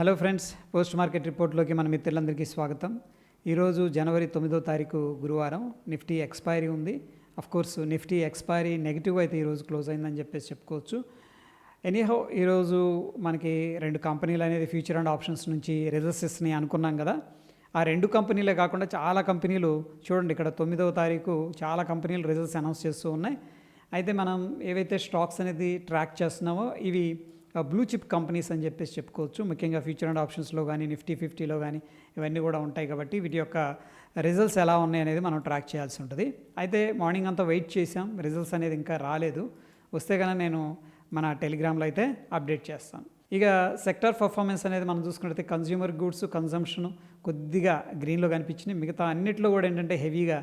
Hello friends post market రిపోర్ట్లోకి మన మిత్రులందరికీ స్వాగతం. ఈరోజు జనవరి తొమ్మిదో తారీఖు గురువారం. నిఫ్టీ ఎక్స్పైరీ ఉంది. కోర్స్ నిఫ్టీ ఎక్స్పైరీ నెగిటివ్ అయితే ఈరోజు క్లోజ్ అయిందని చెప్పేసి చెప్పుకోవచ్చు. ఎనీహో ఈరోజు మనకి రెండు కంపెనీలు అనేది ఫ్యూచర్ అండ్ ఆప్షన్స్ నుంచి రిజల్ట్స్ ఇస్తున్నాయి అనుకున్నాం కదా. ఆ రెండు కంపెనీలే కాకుండా చాలా కంపెనీలు చూడండి ఇక్కడ తొమ్మిదవ తారీఖు చాలా కంపెనీలు రిజల్ట్స్ అనౌన్స్ చేస్తూ ఉన్నాయి. అయితే మనం ఏవైతే స్టాక్స్ అనేది ట్రాక్ చేస్తున్నామో ఇవి బ్లూ చిప్ కంపెనీస్ అని చెప్పేసి చెప్పుకోవచ్చు. ముఖ్యంగా ఫ్యూచర్ అండ్ ఆప్షన్స్లో కానీ నిఫ్టీ ఫిఫ్టీలో కానీ ఇవన్నీ కూడా ఉంటాయి కాబట్టి వీటి యొక్క రిజల్ట్స్ ఎలా ఉన్నాయి అనేది మనం ట్రాక్ చేయాల్సి ఉంటుంది. అయితే మార్నింగ్ అంతా వెయిట్ చేసాం రిజల్ట్స్ అనేది ఇంకా రాలేదు. వస్తే కనుక నేను మన టెలిగ్రామ్లో అయితే అప్డేట్ చేస్తాను. ఇక సెక్టర్ పర్ఫార్మెన్స్ అనేది మనం చూసుకున్నట్లయితే కన్జ్యూమర్ గూడ్స్ కన్జంప్షన్ కొద్దిగా గ్రీన్లో కనిపించినాయి. మిగతా అన్నిట్లో కూడా ఏంటంటే హెవీగా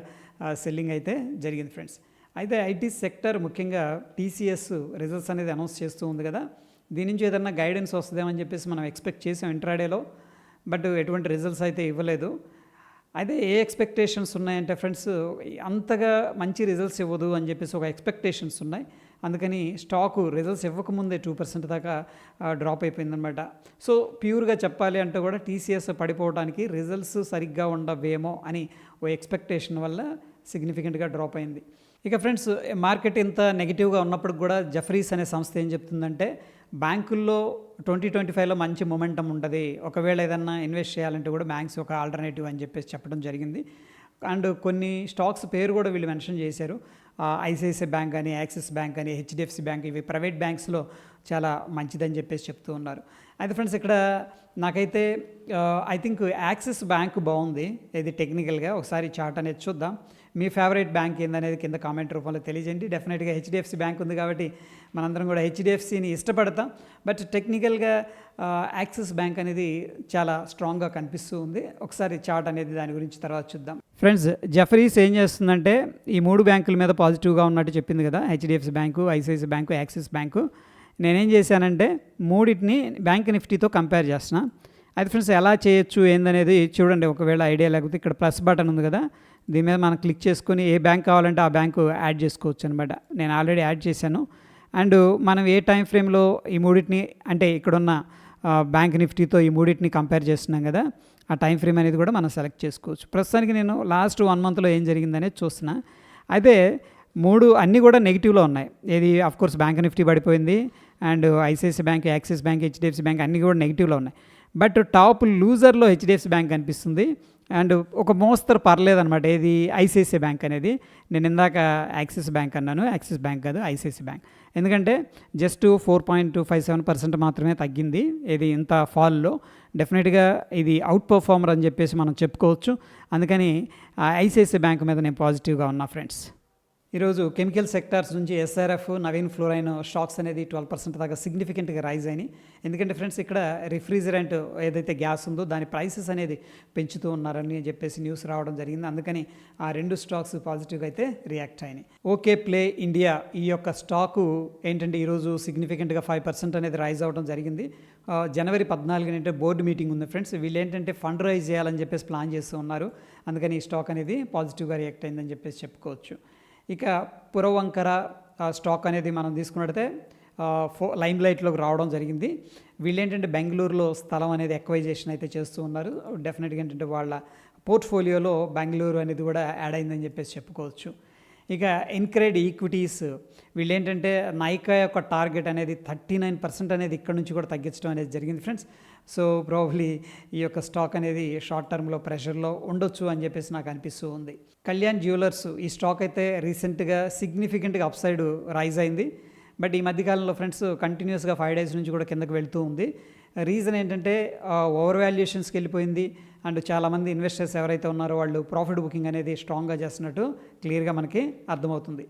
సెల్లింగ్ అయితే జరిగింది ఫ్రెండ్స్ అయితే ఐటీ సెక్టర్ ముఖ్యంగా టీసీఎస్ రిజల్ట్స్ అనేది అనౌన్స్ చేస్తూ ఉంది కదా. దీని నుంచి ఏదన్నా గైడెన్స్ వస్తుందేమని చెప్పేసి మనం ఎక్స్పెక్ట్ చేసాం ఇంట్రాడేలో బట్ ఎటువంటి రిజల్ట్స్ అయితే ఇవ్వలేదు. అయితే ఏ ఎక్స్పెక్టేషన్స్ ఉన్నాయంటే ఫ్రెండ్స్ అంతగా మంచి రిజల్ట్స్ ఇవ్వదు అని చెప్పేసి ఒక ఎక్స్పెక్టేషన్స్ ఉన్నాయి. అందుకని స్టాకు రిజల్ట్స్ ఇవ్వకముందే టూ పర్సెంట్ దాకా డ్రాప్ అయిపోయిందనమాట సో ప్యూర్గా చెప్పాలి అంటే కూడా టీసీఎస్ పడిపోవడానికి రిజల్ట్స్ సరిగ్గా ఉండవేమో అని ఓ ఎక్స్పెక్టేషన్ వల్ల సిగ్నిఫికెంట్గా డ్రాప్ అయింది. ఇక ఫ్రెండ్స్ మార్కెట్ ఇంత నెగిటివ్గా ఉన్నప్పుడు కూడా జఫరీస్ అనే సంస్థ ఏం చెప్తుందంటే బ్యాంకుల్లో ట్వంటీ ట్వంటీ ఫైవ్లో మంచి మొమెంటం ఉంటుంది ఒకవేళ ఏదన్నా ఇన్వెస్ట్ చేయాలంటే కూడా బ్యాంక్స్ ఒక ఆల్టర్నేటివ్ అని చెప్పేసి చెప్పడం జరిగింది. అండ్ కొన్ని స్టాక్స్ పేరు కూడా వీళ్ళు మెన్షన్ చేశారు. ఐసిఐసిఐ బ్యాంక్ అని యాక్సిస్ బ్యాంక్ అని హెచ్డిఎఫ్సి బ్యాంక్ ఇవి ప్రైవేట్ బ్యాంక్స్లో చాలా మంచిదని చెప్పేసి చెప్తూ ఉన్నారు. అయితే ఫ్రెండ్స్ ఇక్కడ నాకైతే ఐ థింక్ యాక్సిస్ బ్యాంక్ బాగుంది. ఇది టెక్నికల్గా ఒకసారి చార్ట్ అనేది చూద్దాం. మీ ఫేవరెట్ బ్యాంక్ ఏందనేది కింద కామెంట్ రూపంలో తెలియజేయండి. డెఫినెట్గా హెచ్డిఎఫ్సి బ్యాంక్ ఉంది కాబట్టి మనందరం కూడా హెచ్డిఎఫ్సిని ఇష్టపడతాం. బట్ టెక్నికల్గా యాక్సిస్ బ్యాంక్ అనేది చాలా స్ట్రాంగ్గా కనిపిస్తూ ఉంది. ఒకసారి చార్ట్ అనేది దాని గురించి తర్వాత చూద్దాం. ఫ్రెండ్స్ జఫరీస్ ఏం చేస్తుందంటే ఈ మూడు బ్యాంకుల మీద పాజిటివ్గా ఉన్నట్టు చెప్పింది కదా HDFC bank ICICI bank Axis bank నేనేం చేశానంటే మూడింటిని బ్యాంక్ నిఫ్టీతో కంపేర్ చేస్తున్నా. అయితే ఫ్రెండ్స్ ఎలా చేయొచ్చు ఏందనేది చూడండి. ఒకవేళ ఐడియా లేకపోతే ఇక్కడ ప్లస్ బటన్ ఉంది కదా దీని మీద మనం క్లిక్ చేసుకొని ఏ బ్యాంక్ కావాలంటే ఆ బ్యాంకు యాడ్ చేసుకోవచ్చు అనమాట నేను ఆల్రెడీ యాడ్ చేశాను. అండ్ మనం ఏ టైం ఫ్రేమ్లో ఈ మూడింటిని అంటే ఇక్కడున్న బ్యాంక్ నిఫ్టీతో ఈ మూడింటిని కంపేర్ చేస్తున్నాం కదా ఆ టైం ఫ్రేమ్ అనేది కూడా మనం సెలెక్ట్ చేసుకోవచ్చు. ప్రస్తుతానికి నేను లాస్ట్ వన్ మంత్లో ఏం జరిగిందనేది చూస్తున్నా. అయితే మూడు అన్నీ కూడా నెగిటివ్లో ఉన్నాయి. ఏది కోర్స్ బ్యాంక్ నిఫ్టీ పడిపోయింది and ICICI bank Axis bank HDFC bank అన్నీ కూడా నెగిటివ్లో ఉన్నాయి. బట్ టాప్ లూజర్లో హెచ్డిఎఫ్సి బ్యాంక్ కనిపిస్తుంది అండ్ ఒక మోస్తరు పర్లేదనమాట ఏది ఐసిఐసిఐ బ్యాంక్ అనేది. నేను ఇందాక యాక్సిస్ బ్యాంక్ అన్నాను. యాక్సిస్ బ్యాంక్ కాదు ఐసిఐసి బ్యాంక్. ఎందుకంటే just four point five seven percent మాత్రమే తగ్గింది. ఇది ఇంత ఫాల్లో. డెఫినెట్గా ఇది అవుట్ పర్ఫార్మర్ అని చెప్పేసి మనం చెప్పుకోవచ్చు. అందుకని ఐసిఐసిఐ బ్యాంక్ మీద నేను పాజిటివ్గా ఉన్నా ఫ్రెండ్స్. ఈరోజు కెమికల్ సెక్టార్స్ నుంచి ఎస్ఆర్ఎఫ్ నవీన్ ఫ్లోరైన్ స్టాక్స్ అనేది ట్వెల్వ్ పర్సెంట్ దాకా సిగ్నిఫికెంట్గా రైజ్ అయినాయి. ఎందుకంటే ఫ్రెండ్స్ ఇక్కడ రిఫ్రిజిరెంట్ ఏదైతే గ్యాస్ ఉందో దాని ప్రైసెస్ అనేది పెంచుతూ ఉన్నారని చెప్పేసి న్యూస్ రావడం జరిగింది. అందుకని ఆ రెండు స్టాక్స్ పాజిటివ్గా అయితే రియాక్ట్ అయినాయి. ఓకే ప్లే ఇండియా ఈ యొక్క స్టాకు ఏంటంటే ఈరోజు సిగ్నిఫికెంట్గా ఫైవ్ పర్సెంట్ అనేది రైజ్ అవ్వడం జరిగింది. జనవరి పద్నాలుగు అంటే బోర్డు మీటింగ్ ఉంది ఫ్రెండ్స్. వీళ్ళు ఏంటంటే ఫండ్ రైజ్ చేయాలని చెప్పేసి ప్లాన్ చేస్తూ ఉన్నారు. అందుకని ఈ స్టాక్ అనేది పాజిటివ్గా రియాక్ట్ అయిందని చెప్పేసి చెప్పుకోవచ్చు. ఇక పురవంకర స్టాక్ అనేది మనం తీసుకున్నట్టయితే ఫో లైమ్ లైట్లోకి రావడం జరిగింది. వీళ్ళు ఏంటంటే బెంగళూరులో స్థలం అనేది ఎక్వైజేషన్ అయితే చేస్తూ ఉన్నారు. డెఫినెట్గా ఏంటంటే వాళ్ళ పోర్ట్ఫోలియోలో బెంగళూరు అనేది కూడా యాడ్ అయిందని చెప్పేసి చెప్పుకోవచ్చు. ఇక ఎన్క్రెడ్ ఈక్విటీస్ వీళ్ళు ఏంటంటే నైకా యొక్క టార్గెట్ అనేది థర్టీ నైన్ పర్సెంట్ అనేది ఇక్కడ నుంచి కూడా తగ్గించడం అనేది జరిగింది ఫ్రెండ్స్. సో ప్రాబ్లీ ఈ యొక్క స్టాక్ అనేది షార్ట్ టర్మ్లో ప్రెషర్లో ఉండొచ్చు అని చెప్పేసి నాకు అనిపిస్తూ ఉంది. కళ్యాణ్ జ్యువెలర్స్ ఈ స్టాక్ అయితే రీసెంట్గా సిగ్నిఫికెంట్గా అప్సైడ్ రైజ్ అయింది. బట్ ఈ మధ్యకాలంలో ఫ్రెండ్స్ కంటిన్యూస్గా ఫైవ్ డేస్ నుంచి కూడా కిందకి వెళ్తూ ఉంది. రీజన్ ఏంటంటే ఓవర్ వాల్యుయేషన్స్కి వెళ్ళిపోయింది. అండ్ చాలామంది ఇన్వెస్టర్స్ ఎవరైతే ఉన్నారో వాళ్ళు ప్రాఫిట్ బుకింగ్ అనేది స్ట్రాంగ్గా చేస్తున్నట్టు క్లియర్గా మనకి అర్థమవుతుంది.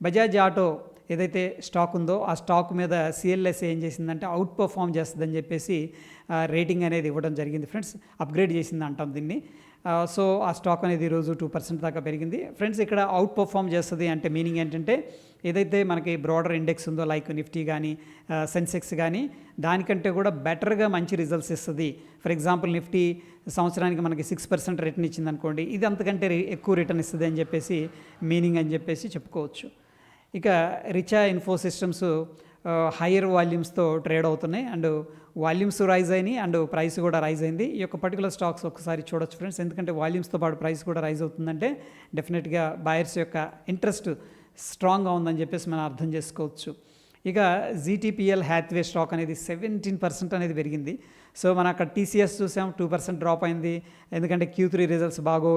బజాజ్ ఆటో ఏదైతే స్టాక్ ఉందో ఆ స్టాక్ మీద సిఎల్ఎస్ ఏం చేసిందంటే అవుట్ పర్ఫామ్ చేస్తుందని చెప్పేసి రేటింగ్ అనేది ఇవ్వడం జరిగింది ఫ్రెండ్స్. అప్గ్రేడ్ చేసింది అంటాం దీన్ని. సో ఆ స్టాక్ అనేది ఈరోజు టూ పర్సెంట్ దాకా పెరిగింది. ఫ్రెండ్స్ ఇక్కడ అవుట్ పర్ఫామ్ చేస్తుంది అంటే మీనింగ్ ఏంటంటే ఏదైతే మనకి బ్రాడర్ ఇండెక్స్ ఉందో లైక్ నిఫ్టీ కానీ సెన్సెక్స్ కానీ దానికంటే కూడా బెటర్గా మంచి రిజల్ట్స్ ఇస్తుంది. ఫర్ ఎగ్జాంపుల్ నిఫ్టీ సంవత్సరానికి మనకి సిక్స్ పర్సెంట్ రిటర్న్ ఇచ్చింది అనుకోండి ఇది అంతకంటే ఎక్కువ రిటర్న్ ఇస్తుంది అని చెప్పేసి మీనింగ్ అని చెప్పేసి చెప్పుకోవచ్చు. ఇక రిచా ఇన్ఫో సిస్టమ్స్ హయ్యర్ వాల్యూమ్స్తో ట్రేడ్ అవుతున్నాయి. అండ్ వాల్యూమ్స్ రైజ్ అయినాయి అండ్ ప్రైస్ కూడా రైజ్ అయింది. ఈ యొక్క పర్టికులర్ స్టాక్స్ ఒకసారి చూడొచ్చు ఫ్రెండ్స్. ఎందుకంటే వాల్యూమ్స్తో పాటు ప్రైస్ కూడా రైజ్ అవుతుందంటే డెఫినెట్గా బయర్స్ యొక్క ఇంట్రెస్ట్ స్ట్రాంగ్గా ఉందని చెప్పేసి మనం అర్థం చేసుకోవచ్చు. ఇక జీటీపీఎల్ హ్యాత్వే స్టాక్ అనేది సెవెంటీన్ పర్సెంట్ అనేది పెరిగింది. సో మనం అక్కడ టీసీఎస్ చూసాం టూ పర్సెంట్ డ్రాప్ అయింది. ఎందుకంటే క్యూ త్రీ రిజల్ట్స్ బాగో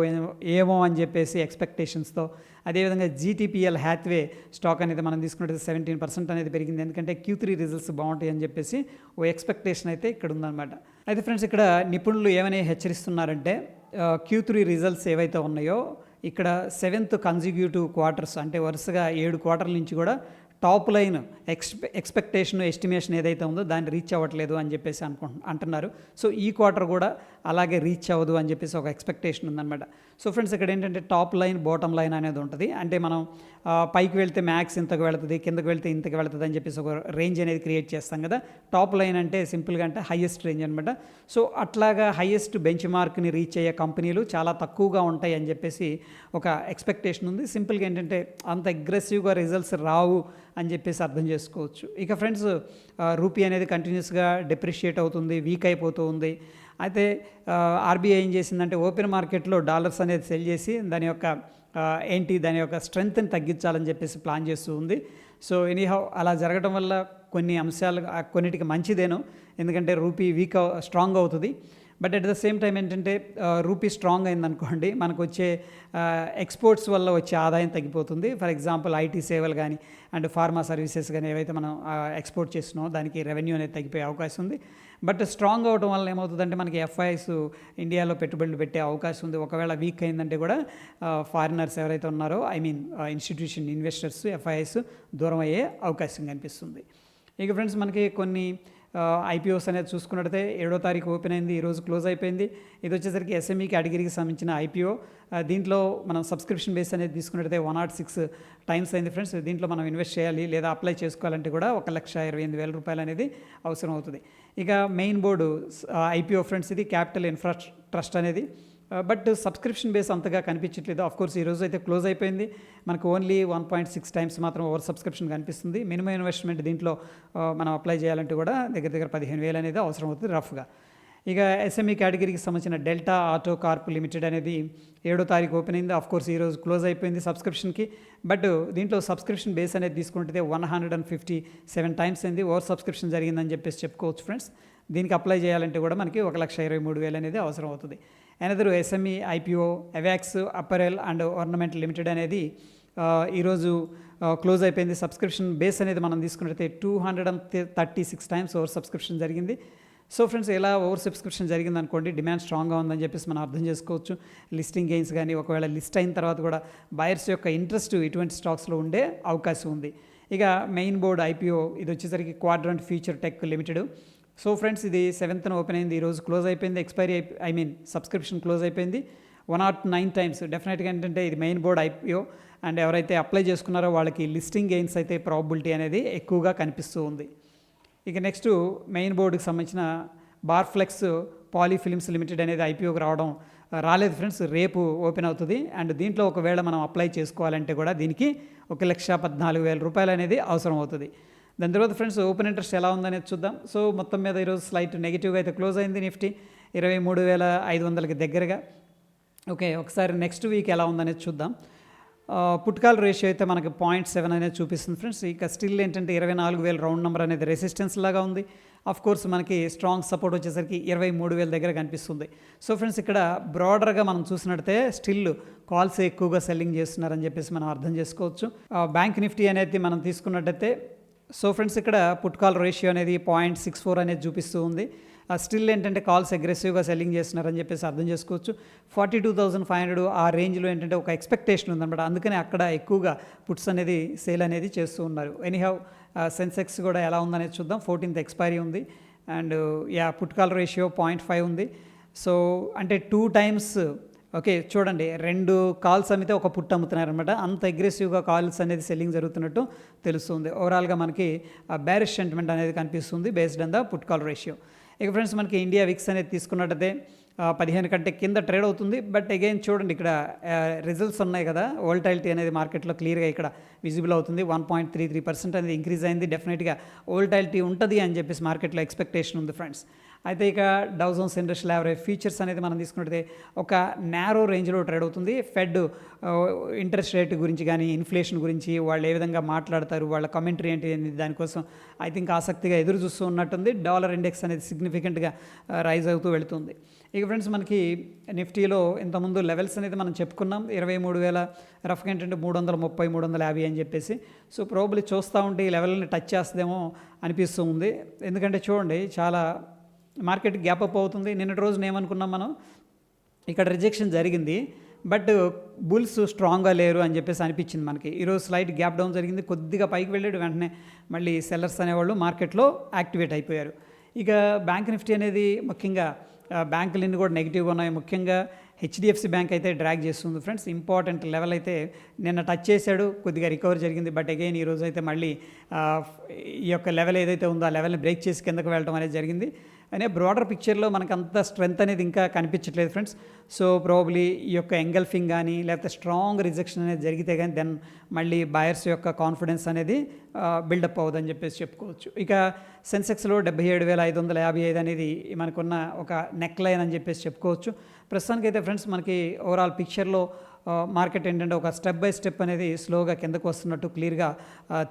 ఏమో అని చెప్పేసి ఎక్స్పెక్టేషన్స్తో అదేవిధంగా జీటీపీఎల్ హ్యాత్వే స్టాక్ అనేది మనం తీసుకున్నట్టు సెవెంటీన్ పర్సెంట్ అనేది పెరిగింది. ఎందుకంటే క్యూ త్రీ రిజల్ట్స్ బాగుంటాయి అని చెప్పేసి ఓ ఎక్స్పెక్టేషన్ అయితే ఇక్కడ ఉందన్నమాట. అయితే ఫ్రెండ్స్ ఇక్కడ నిపుణులు ఏమని హెచ్చరిస్తున్నారంటే క్యూ త్రీ రిజల్ట్స్ ఏవైతే ఉన్నాయో ఇక్కడ సెవెంత్ కన్జిక్యూటివ్ క్వార్టర్స్ అంటే వరుసగా ఏడు క్వార్టర్ల నుంచి కూడా టాప్ లైన్ ఎక్స్పె ఎక్స్పెక్టేషన్ ఎస్టిమేషన్ ఏదైతే ఉందో దాన్ని రీచ్ అవ్వట్లేదు అని చెప్పేసి అనుకుంటు అంటున్నారు. సో ఈ క్వార్టర్ కూడా అలాగే రీచ్ అవ్వదు అని చెప్పేసి ఒక ఎక్స్పెక్టేషన్ ఉందన్నమాట. సో ఫ్రెండ్స్ ఇక్కడ ఏంటంటే టాప్ లైన్ బాటమ్ లైన్ అనేది ఉంటుంది. అంటే మనం పైకి వెళ్తే మ్యాక్స్ ఇంతకు వెళుతుంది కిందకు వెళ్తే ఇంతకు వెళుతుంది అని చెప్పేసి ఒక రేంజ్ అనేది క్రియేట్ చేస్తాం కదా. టాప్ లైన్ అంటే సింపుల్గా అంటే హైయెస్ట్ రేంజ్ అనమాట సో అట్లాగా హైయెస్ట్ బెంచ్ మార్క్ని రీచ్ అయ్యే కంపెనీలు చాలా తక్కువగా ఉంటాయి అని చెప్పేసి ఒక ఎక్స్పెక్టేషన్ ఉంది. సింపుల్గా ఏంటంటే అంత అగ్రెసివ్గా రిజల్ట్స్ రావు అని చెప్పేసి అర్థం చేసుకోవచ్చు. ఇక ఫ్రెండ్స్ రూపీ అనేది కంటిన్యూస్గా డిప్రిషియేట్ అవుతుంది వీక్ అయిపోతూ ఉంది. అయితే ఆర్బీఐ ఏం చేసిందంటే ఓపెన్ మార్కెట్లో డాలర్స్ అనేది సెల్ చేసి దాని యొక్క ఏంటి దాని యొక్క స్ట్రెంగ్త్ని తగ్గించాలని చెప్పేసి ప్లాన్ చేస్తూ ఉంది. సో ఎనీహౌ అలా జరగడం వల్ల కొన్ని అంశాలు కొన్నిటికి మంచిదేను. ఎందుకంటే రూపీ వీక్ స్ట్రాంగ్ అవుతుంది. But at the same time ఏంటంటే రూపీ స్ట్రాంగ్ అయిందనుకోండి మనకు వచ్చే ఎక్స్పోర్ట్స్ వల్ల వచ్చే ఆదాయం తగ్గిపోతుంది. ఫర్ ఎగ్జాంపుల్ ఐటీ సేవలు కానీ అండ్ ఫార్మా సర్వీసెస్ కానీ ఏవైతే మనం ఎక్స్పోర్ట్ చేస్తున్నామో దానికి రెవెన్యూ అనేది తగ్గిపోయే అవకాశం ఉంది. బట్ స్ట్రాంగ్ అవడం వల్ల ఏమవుతుందంటే మనకి ఎఫ్ఐఎస్ ఇండియాలో పెట్టుబడులు పెట్టే అవకాశం ఉంది. ఒకవేళ వీక్ అయిందంటే కూడా ఫారినర్స్ ఎవరైతే ఉన్నారో I mean institution investors FIs దూరం అయ్యే అవకాశం కనిపిస్తుంది. ఇక ఫ్రెండ్స్ మనకి కొన్ని ఐపీఓస్ అనేది చూసుకున్నట్టయితే ఏడో తారీఖు ఓపెన్ అయింది ఈరోజు క్లోజ్ అయిపోయింది. ఇది వచ్చేసరికి ఎస్ఎంఈ కేటగిరీకి సంబంధించిన ఐపీఓ. దీంట్లో మనం సబ్స్క్రిప్షన్ బేస్ అనేది తీసుకున్నట్టయితే వన్ నాట్ సిక్స్ టైమ్స్ అయింది ఫ్రెండ్స్. దీంట్లో మనం ఇన్వెస్ట్ చేయాలి లేదా అప్లై చేసుకోవాలంటే కూడా ఒక లక్ష ఇరవై ఎనిమిది వేల రూపాయలు అనేది అవసరం అవుతుంది. ఇక మెయిన్ బోర్డు ఐపీఓ ఫ్రెండ్స్ ఇది క్యాపిటల్ ఇన్ఫ్రా ట్రస్ట్ అనేది. బట్ సబ్స్క్రిప్షన్ బేస్ అంతగా కనిపించట్లేదు. ఆఫ్ కోర్స్ ఈ రోజు అయితే క్లోజ్ అయిపోయింది. మనకు only one point six times మాత్రం ఓవర్ సబ్స్క్రిప్షన్ కనిపిస్తుంది. మినిమం ఇన్వెస్ట్మెంట్ దీంట్లో uh, మనం అప్లై చేయాలంటే కూడా దగ్గర దగ్గర పదిహేను వేలు అనేది అవసరం అవుతుంది రఫ్గా ఇక ఎస్ఎంఈ కేటగిరీకి సంబంధించిన డెల్టా ఆటో కార్ప్ లిమిటెడ్ అనేది ఏడో తారీఖు ఓపెన్ అయింది. ఆఫ్ కోర్స్ ఈరోజు క్లోజ్ అయిపోయింది సబ్స్క్రిప్షన్కి బట్ దీంట్లో సబ్స్క్రిప్షన్ బేస్ అనేది తీసుకుంటే one hundred and fifty seven times అయింది. ఓవర్ సబ్స్క్రిప్షన్ జరిగిందని చెప్పేసి చెప్పుకోవచ్చు ఫ్రెండ్స్ దీనికి అప్లై చేయాలంటే కూడా మనకి ఒక లక్ష ఇరవై మూడు వేలు అనేది అవసరం అవుతుంది. Another SME IPO Avax apparel and ornament limited అనేది ఈరోజు క్లోజ్ అయిపోయింది. సబ్స్క్రిప్షన్ బేస్ అనేది మనం తీసుకున్నట్లయితే two hundred and thirty six times over subscription జరిగింది. సో ఫ్రెండ్స్ ఎలా ఓవర్ సబ్స్క్రిప్షన్ జరిగింది అనుకోండి డిమాండ్ స్ట్రాంగ్గా ఉందని చెప్పేసి మనం అర్థం చేసుకోవచ్చు. లిస్టింగ్ గెయిన్స్ కానీ ఒకవేళ లిస్ట్ అయిన తర్వాత కూడా బయర్స్ యొక్క ఇంట్రెస్ట్ ఇటువంటి స్టాక్స్లో ఉండే అవకాశం ఉంది. ఇక మెయిన్ బోర్డ్ ఐపీఓ ఇది వచ్చేసరికి Quadrant Future Tech Limited so friends ఇది సెవెంత్న ఓపెన్ అయింది. ఈరోజు క్లోజ్ అయిపోయింది expiry I mean subscription close అయిపోయింది. వన్ నాట్ నైన్ టైమ్స్ డెఫినెట్గా ఏంటంటే ఇది మెయిన్ బోర్డ్ ఐపీఓ. అండ్ ఎవరైతే అప్లై చేసుకున్నారో వాళ్ళకి లిస్టింగ్ గెయిన్స్ అయితే ప్రాబిలిటీ అనేది ఎక్కువగా కనిపిస్తూ ఉంది. ఇక నెక్స్ట్ మెయిన్ బోర్డుకి సంబంధించిన బార్ఫ్లెక్స్ పాలీ ఫిలిమ్స్ లిమిటెడ్ అనేది ఐపీఓకి రావడం రాలేదు ఫ్రెండ్స్. రేపు ఓపెన్ అవుతుంది. అండ్ దీంట్లో ఒకవేళ మనం అప్లై చేసుకోవాలంటే కూడా దీనికి ఒక లక్ష పద్నాలుగు వేల రూపాయలు అనేది అవసరం అవుతుంది దాని తర్వాత ఫ్రెండ్స్ ఓపెన్ ఇంట్రెస్ట్ ఎలా ఉందనేది చూద్దాం. సో మొత్తం మీద ఈరోజు స్లైట్ నెగిటివ్గా అయితే క్లోజ్ అయింది నిఫ్టీ ఇరవై మూడు వేల ఐదు వందలకి దగ్గరగా. ఓకే ఒకసారి నెక్స్ట్ వీక్ ఎలా ఉందనేది చూద్దాం. పుట్కాల్ రేషియో అయితే మనకి పాయింట్ సెవెన్ అనేది చూపిస్తుంది ఫ్రెండ్స్. ఇక స్టిల్ ఏంటంటే ఇరవై నాలుగు వేల రౌండ్ నెంబర్ అనేది రెసిస్టెన్స్ లాగా ఉంది. ఆఫ్ కోర్స్ మనకి స్ట్రాంగ్ సపోర్ట్ వచ్చేసరికి ఇరవై మూడు వేల దగ్గర కనిపిస్తుంది. సో ఫ్రెండ్స్ ఇక్కడ బ్రాడర్గా మనం చూసినట్టయితే స్టిల్ కాల్స్ ఎక్కువగా సెల్లింగ్ చేస్తున్నారని చెప్పేసి మనం అర్థం చేసుకోవచ్చు. బ్యాంక్ నిఫ్టీ అనేది మనం తీసుకున్నట్టయితే సో ఫ్రెండ్స్ ఇక్కడ పుట్కాల్ రేషియో అనేది పాయింట్ సిక్స్ ఫోర్ అనేది చూపిస్తూ ఉంది. స్టిల్ ఏంటంటే కాల్స్ అగ్రెసివ్గా సెల్లింగ్ చేస్తున్నారని చెప్పేసి అర్థం చేసుకోవచ్చు. Forty two thousand five hundred ఆ రేంజ్లో ఏంటంటే ఒక ఎక్స్పెక్టేషన్ ఉందన్నమాట. అందుకని అక్కడ ఎక్కువగా పుట్స్ అనేది సేల్ అనేది చేస్తూ ఉన్నారు. ఎనీహౌ సెన్సెక్స్ కూడా ఎలా ఉందనేది చూద్దాం. ఫోర్టీన్త్ ఎక్స్పైరీ ఉంది. And yeah put call ratio point five ఉంది. సో అంటే టూ టైమ్స్ ఓకే చూడండి. రెండు కాల్స్ అమ్మితే ఒక పుట్టు అమ్ముతున్నారనమాట అంత అగ్రెసివ్గా కాల్స్ అనేది సెల్లింగ్ జరుగుతున్నట్టు తెలుస్తుంది. ఓవరాల్గా మనకి బ్యారిష్ సెంటిమెంట్ అనేది కనిపిస్తుంది based on the put call ratio ఇక ఫ్రెండ్స్ మనకి ఇండియా విక్స్ అనేది తీసుకున్నట్టయితే పదిహేను కంటే కింద ట్రేడ్ అవుతుంది. బట్ అగైన్ చూడండి ఇక్కడ రిజల్ట్స్ ఉన్నాయి కదా. వోల్టాలిటీ అనేది మార్కెట్లో క్లియర్గా ఇక్కడ విజిబుల్ అవుతుంది. One point three three percent అనేది ఇంక్రీజ్ అయింది. డెఫినెట్గా వోల్టాలిటీ ఉంటుంది అని చెప్పేసి మార్కెట్లో ఎక్స్పెక్టేషన్ ఉంది ఫ్రెండ్స్ అయితే ఇక డౌజన్స్ ఇండస్ట్రియల్ యావరేజ్ ఫీచర్స్ అనేది మనం తీసుకుంటే ఒక నేరో రేంజ్లో ట్రేడ్ అవుతుంది. ఫెడ్ ఇంట్రెస్ట్ రేట్ గురించి కానీ ఇన్ఫ్లేషన్ గురించి వాళ్ళు ఏ విధంగా మాట్లాడతారు వాళ్ళ కమెంటరీ ఏంటి అనేది దానికోసం ఐ థింక్ ఆసక్తిగా ఎదురు చూస్తూ ఉన్నట్టుంది. డాలర్ ఇండెక్స్ అనేది సిగ్నిఫికెంట్గా రైజ్ అవుతూ వెళుతుంది. ఇక ఫ్రెండ్స్ మనకి నిఫ్టీలో ఇంతకుముందు లెవెల్స్ అనేది మనం చెప్పుకున్నాం. ఇరవై మూడు వేల రఫ్గా ఏంటంటే మూడు వందల ముప్పై మూడు వందల యాభై అని చెప్పేసి. సో ప్రాబ్లీ చూస్తూ ఉంటే ఈ లెవెల్ని టచ్ చేస్తుందేమో అనిపిస్తూ ఉంది. ఎందుకంటే చూడండి చాలా మార్కెట్ గ్యాప్ అప్ అవుతుంది. నిన్నటి రోజున ఏమనుకున్నాం మనం? ఇక్కడ రిజెక్షన్ జరిగింది. బట్ బుల్స్ స్ట్రాంగ్గా లేరు అని చెప్పేసి అనిపించింది మనకి. ఈరోజు స్లైట్ గ్యాప్ డౌన్ జరిగింది. కొద్దిగా పైకి వెళ్ళాడు. వెంటనే మళ్ళీ సెల్లర్స్ అనేవాళ్ళు మార్కెట్లో యాక్టివేట్ అయిపోయారు. ఇక బ్యాంక్ నిఫ్టీ అనేది ముఖ్యంగా బ్యాంకులన్నీ కూడా నెగిటివ్గా ఉన్నాయి. ముఖ్యంగా హెచ్డిఎఫ్సి బ్యాంక్ అయితే డ్రాగ్ చేస్తుంది ఫ్రెండ్స్. ఇంపార్టెంట్ లెవెల్ అయితే నిన్న టచ్ చేశాడు. కొద్దిగా రికవర్ జరిగింది. బట్ అగైన్ ఈ రోజు అయితే మళ్ళీ ఈ యొక్క లెవెల్ ఏదైతే ఉందో ఆ లెవెల్ని బ్రేక్ చేసి కిందకు వెళ్ళడం అనేది జరిగింది. అనే బ్రాడర్ పిక్చర్లో మనకు అంత స్ట్రెంత్ అనేది ఇంకా కనిపించట్లేదు ఫ్రెండ్స్ సో ప్రాబ్లీ ఈ యొక్క ఎంగల్ఫింగ్ కానీ లేకపోతే స్ట్రాంగ్ రిజెక్షన్ అనేది జరిగితే కానీ దెన్ మళ్ళీ బయర్స్ యొక్క కాన్ఫిడెన్స్ అనేది బిల్డప్ అవ్వదని చెప్పేసి చెప్పుకోవచ్చు. ఇక సెన్సెక్స్లో డెబ్బై ఏడు వేల ఐదు వందల యాభై ఐదు అనేది మనకున్న ఒక నెక్ లైన్ అని చెప్పేసి చెప్పుకోవచ్చు. ప్రస్తుతానికైతే ఫ్రెండ్స్ మనకి ఓవరాల్ పిక్చర్లో మార్కెట్ ఏంటంటే ఒక స్టెప్ బై స్టెప్ అనేది స్లోగా కిందకు వస్తున్నట్టు క్లియర్గా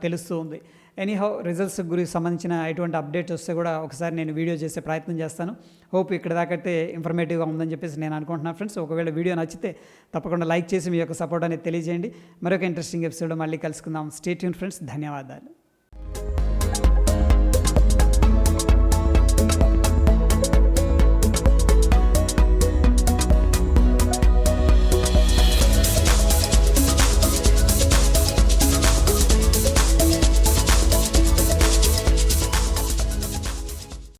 తెలుస్తూ ఉంది. ఎనీహౌ రిజల్ట్స్ గురించి సంబంధించిన ఎటువంటి అప్డేట్స్ వస్తే కూడా ఒకసారి నేను వీడియో చేసే ప్రయత్నం చేస్తాను. హోప్ ఇక్కడ దాకైతే ఇన్ఫర్మేటివ్గా ఉందని చెప్పేసి నేను అనుకుంటున్నాను ఫ్రెండ్స్ ఒకవేళ వీడియో నచ్చితే తప్పకుండా లైక్ చేసి మీ యొక్క సపోర్ట్ అనేది తెలియజేయండి. మరొక ఇంట్రెస్టింగ్ ఎపిసోడ్ మళ్ళీ కలుసుకుందాం. స్టేట్యూన్ ఫ్రెండ్స్ ధన్యవాదాలు.